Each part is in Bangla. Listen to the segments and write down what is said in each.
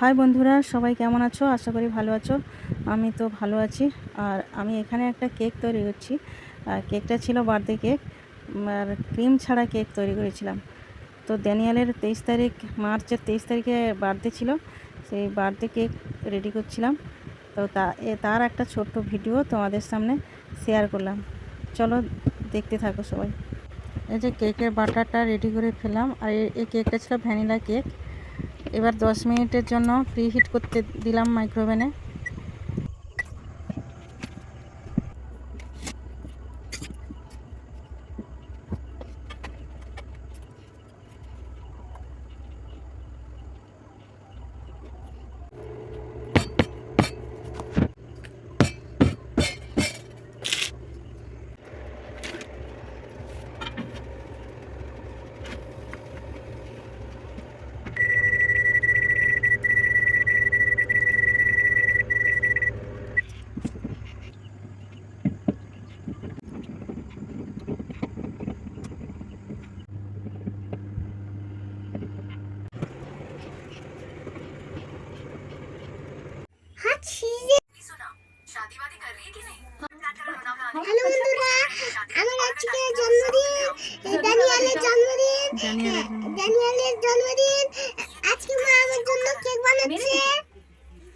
হাই বন্ধুরা, সবাই কেমন আছো? আশা করি ভালো আছো। আমি তো ভালো আছি। আর আমি এখানে একটা কেক তৈরি করছি। আর কেকটা ছিল বার্থডে কেক। আর ক্রিম ছাড়া কেক তৈরি করেছিলাম। তো ড্যানিয়ালের তেইশ তারিখ, মার্চের তেইশ তারিখে বার্থডে ছিল। সেই বার্থডে কেক রেডি করছিলাম। তো তা তার একটা ছোট্ট ভিডিও তোমাদের সামনে শেয়ার করলাম। চলো দেখতে থাকো সবাই। এই যে কেকের বাটারটা রেডি করে ফেলাম আর এই কেকটা ছিল ভ্যানিলা কেক। এবার দশ মিনিটের জন্য প্রিহিট করতে দিলাম মাইক্রোওভেনে হ্যালো বন্ধুরা আমার আজকে জন্মদিন ড্যানিয়েলের জন্মদিন ড্যানিয়েলের জন্মদিন আজকে মা আমার জন্য কেক বানাচ্ছে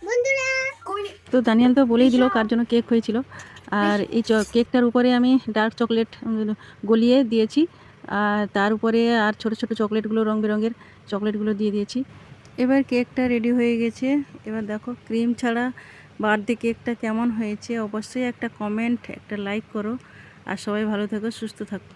বন্ধুরা তো দানিয়াল তো বলেই দিল কার জন্য কেক হয়েছিল। আর এই কেকটার উপরে আমি ডার্ক চকলেট গলিয়ে দিয়েছি। আর তার উপরে আর ছোট ছোট চকলেটগুলো রং বেরঙের চকলেটগুলো দিয়ে দিয়েছি। এবার কেকটা রেডি হয়ে গেছে। এবার দেখো ক্রিম ছাড়া বার্থডে কেকটা কেমন হয়েছে? অবশ্যই একটা কমেন্ট একটা লাইক করো। আর সবাই ভালো থাকো, সুস্থ থাকো।